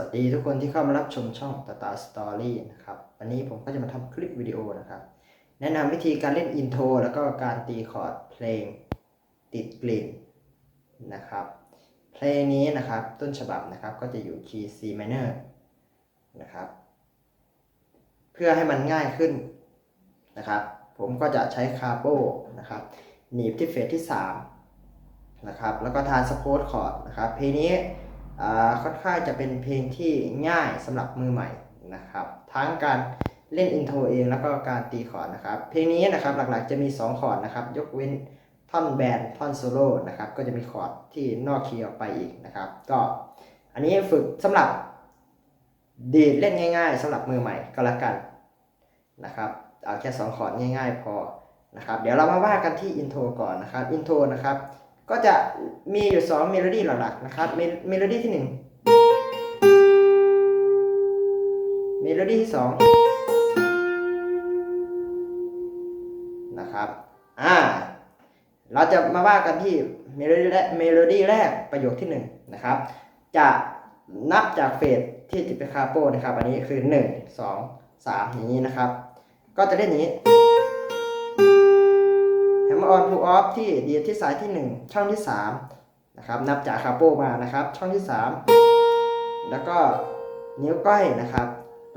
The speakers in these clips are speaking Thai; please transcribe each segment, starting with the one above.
สวัสดีทุกคนที่เข้ามารับชมช่องตาตาสตอรี่นะครับวันนี้ผมก็จะมาทำคลิปวิดีโอนะครับ แนะนำวิธีการเล่นอินโทรแล้วก็การตีคอร์ดเพลงติดกลิ่นนะครับ เพลงนี้นะครับต้นฉบับนะครับก็จะอยู่คีย์ C minor นะครับ เพื่อให้มันง่ายขึ้นนะครับ ผมก็จะใช้คาร์โบนะครับ หนีบที่เฟสที่ 3 นะครับ แล้วก็ทานสโปร์ตคอร์ดนะครับ เพลงนี้ ค่อนข้างจะเป็นเพลงที่ง่ายสำหรับมือใหม่นะครับ ทั้งการเล่นอินโทรเองแล้วก็การตีคอร์ดนะครับ เพลงนี้นะครับหลักๆจะมี 2 คอร์ดนะครับ ยกเว้นท่อนแบนท่อนโซโล่นะครับ ก็จะมีคอร์ดที่นอกคีย์ออกไปอีกนะครับ ก็อันนี้ฝึกสำหรับดีดเล่นง่าย ๆสำหรับมือใหม่ก็แล้วกันนะครับเอาแค่2คอร์ดง่าย ๆ พอนะครับ เดี๋ยวเรามาว่ากันที่อินโทรก่อนนะครับอินโทรนะครับ ก็จะมีอยู่2เมโลดี้หลักๆนะครับเมโลดี้ที่ 1 เมโลดี้ที่2นะครับอ่าเราจะมาว่ากันที่เมโลดี้แรกเมโลดี้แรกประโยคที่1นะครับจะนับจากเฟสที่ติเปคาโปนะครับ อันนี้คือ 1 2 3อย่างนี้นะครับ ก็จะเล่นอย่างนี้ ออนพูออฟที่ดีดที่สายที่ 1 ช่องที่3นะครับนับจากคาโปมานะครับ ช่องที่ 3 แล้วก็นิ้วก้อยนะครับ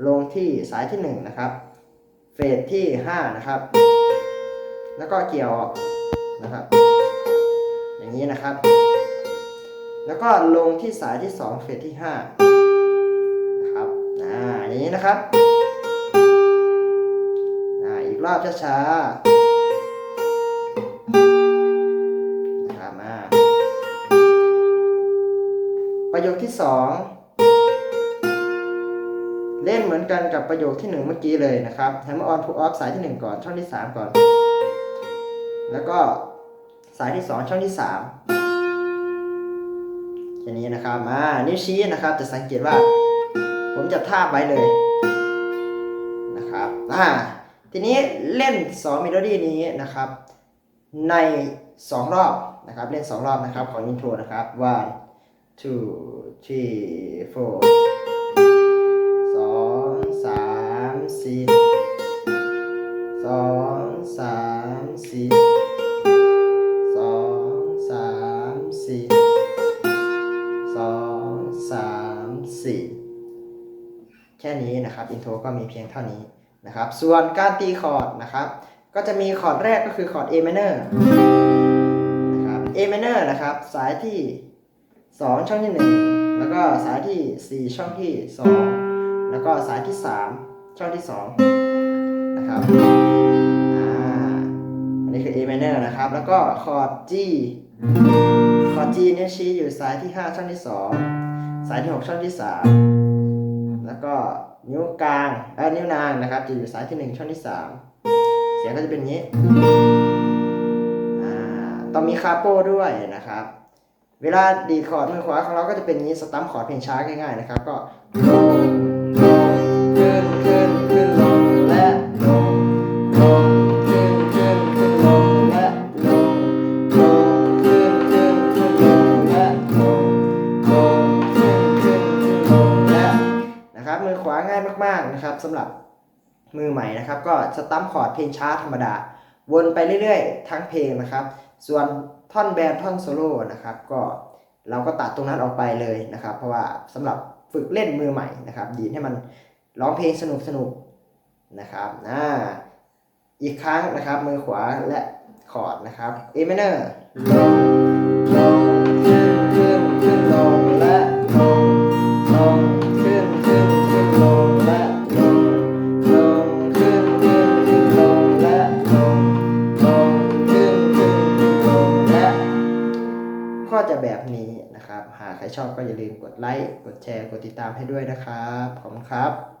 ลงที่สายที่1นะครับเฟสที่ 5 นะครับ แล้วก็เกี่ยวออกนะครับ อย่างนี้นะครับ แล้วก็ลงที่สายที่ 2 เฟสที่5นะครับอ่าอย่างนี้นะครับอ่าอีกรอบช้าๆ นะครับมาประโยคที่สองเล่นเหมือนกันกับประโยคที่หนึ่งเมื่อกี้เลยนะครับ Hammer on pull off สายที่หนึ่งก่อนช่องที่สามก่อน แล้วก็สายที่สองช่องที่สามแค่นี้นะครับมานิ้วชี้นะครับจะสังเกตว่า ผมจะทาบไว้เลยนะครับอ่าทีนี้เล่น2เมโลดี้นี้นะครับ ใน 2 รอบนะครับ เล่น 2 รอบนะครับ ของอินโทรนะครับ one two three four สองสามสี่สองสามสี่สองสามสี่สองสามสี่แค่นี้นะครับ อินโทรก็มีเพียงเท่านี้นะครับ ส่วนการตีคอร์ดนะครับ ก็จะมีคอร์ดแรกก็คือคอร์ด A minor นะครับ A minor นะครับ สายที่ 2 ช่องที่ 1 แล้วก็สายที่ 4 ช่องที่ 2 แล้วก็สายที่ 3 ช่องที่ 2 นะครับ อ่า อันนี้คือ A minor นะครับ แล้วก็คอร์ด G คอร์ด G เนี่ยชี้อยู่สายที่ 5 ช่องที่ 2 สายที่ 6 ช่องที่ 3 แล้วก็นิ้วกลางเอ่อนิ้วนางนะครับจะอยู่สายที่ 1 ช่องที่ 3 สียงก็จะเป็นอย่างนี้อ่าต้องมีคาโป้ด้วยนะครับ เวลาดีคอร์ดมือขวาของเราก็จะเป็นอย่างนี้สตัมคอร์ดเพลงช้าง่ายๆนะครับ ก็ลงลงขึ้นขึ้นขึ้นลงและลงลงขึ้นขึ้นขึ้นลงและลงลงขึ้นขึ้นขึ้นลงและลงลงขึ้นขึ้นขึ้นลงและนะครับมือขวาง่ายมากๆนะครับสำหรับ มือใหม่นะครับ ก็สตัมคอร์ดเพลงช้าธรรมดา วนไปเรื่อยๆ ทั้งเพลงนะครับ ส่วนท่อนแบนท่อนโซโล่นะครับ ก็เราก็ตัดตรงนั้นออกไปเลยนะครับ เพราะว่าสำหรับฝึกเล่นมือใหม่นะครับ ดีให้มันร้องเพลงสนุกสนุกๆนะครับอ่าอีกครั้งนะครับ มือขวาและคอร์ดนะครับ A minor ลงลงขึ้นขึ้นขึ้นลงและลงลง แบบนี้นะครับ หากใครชอบก็อย่าลืมกดไลค์ กดแชร์ กดติดตามให้ด้วยนะครับ ขอบคุณครับ